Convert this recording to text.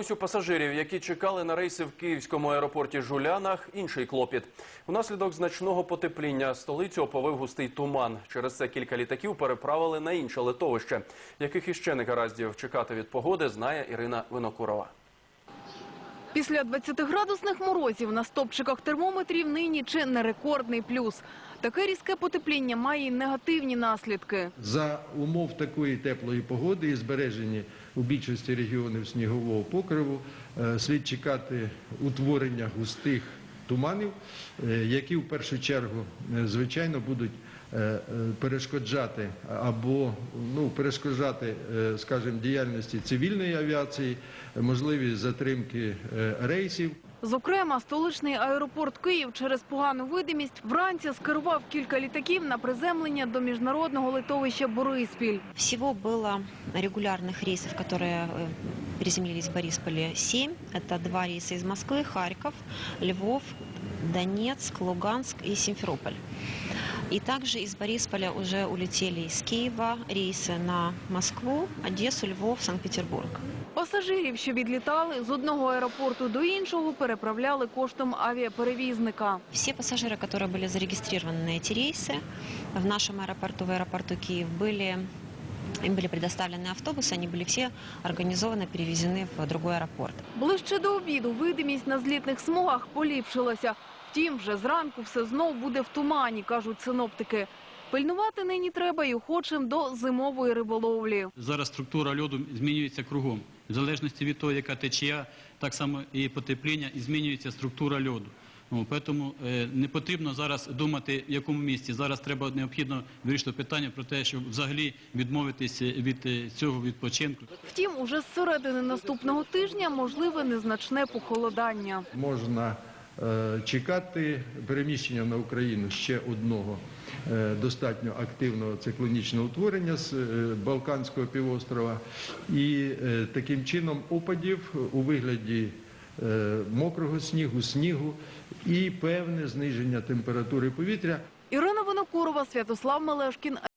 ось у пасажирів, які чекали на рейси в київському аеропорті Жулянах, інший клопіт. Унаслідок значного потепління столицю оповив густий туман. Через це кілька літаків переправили на інше литовище. Яких іще негараздів чекати від погоди, знає Ірина Винокурова. Після 20-градусних морозів на стопчиках термометрів нині чи не рекордний плюс. Таке різке потепління має й негативні наслідки. За умов такої теплої погоди і збереження у більшості регіонів снігового покриву е, слід чекати утворення густих туманів, е, які в першу чергу, е, звичайно, будуть е, перешкоджати або ну, перешкоджати, скажімо, діяльності цивільної авіації, можливість можливі затримки рейсів. Зокрема, столичний аеропорт Київ через погану видимість вранці скерував кілька літаків на приземлення до міжнародного литовища Бориспіль. Всего было регулярных рейсов, которые э, приземлились в Борисполе, 7. Это два рейса из Москвы, Харьков, Львов, Донецк, Луганск и Симферополь. И также из Борисполя уже улетели из Киева рейсы на Москву, Одессу, Львов, Санкт-Петербург. Пасажирів, що відлітали з одного аеропорту до іншого, переправляли коштом авіаперевізника. Все пассажиры, которые были зарегистрированы на эти рейсы в нашем аэропорту, в аэропорту Киев, были им были предоставлены автобусы, они были все организованно перевезены в другой аэропорт. Ближче до обіду видимість на злітних смугах поліпшилася. Втім, вже зранку все знов буде в тумані, кажуть синоптики. Пильнувати нині треба й охочим до зимової риболовлі. Зараз структура льоду змінюється кругом. В залежності від того, яка течія, так само і потепління, і змінюється структура льоду. Ну, тому е, не потрібно зараз думати, в якому місці. Зараз треба необхідно вирішити питання про те, щоб взагалі відмовитися від е, цього відпочинку. Втім, уже з середини наступного тижня можливе незначне похолодання. можна е, чекати переміщення на Україну ще одного е, достатньо активного циклонічного утворення з е, Балканського півострова і е, таким чином опадів у вигляді е, мокрого снігу, снігу і певне зниження температури повітря. Ірина Винокурова, Святослав Мелешкін,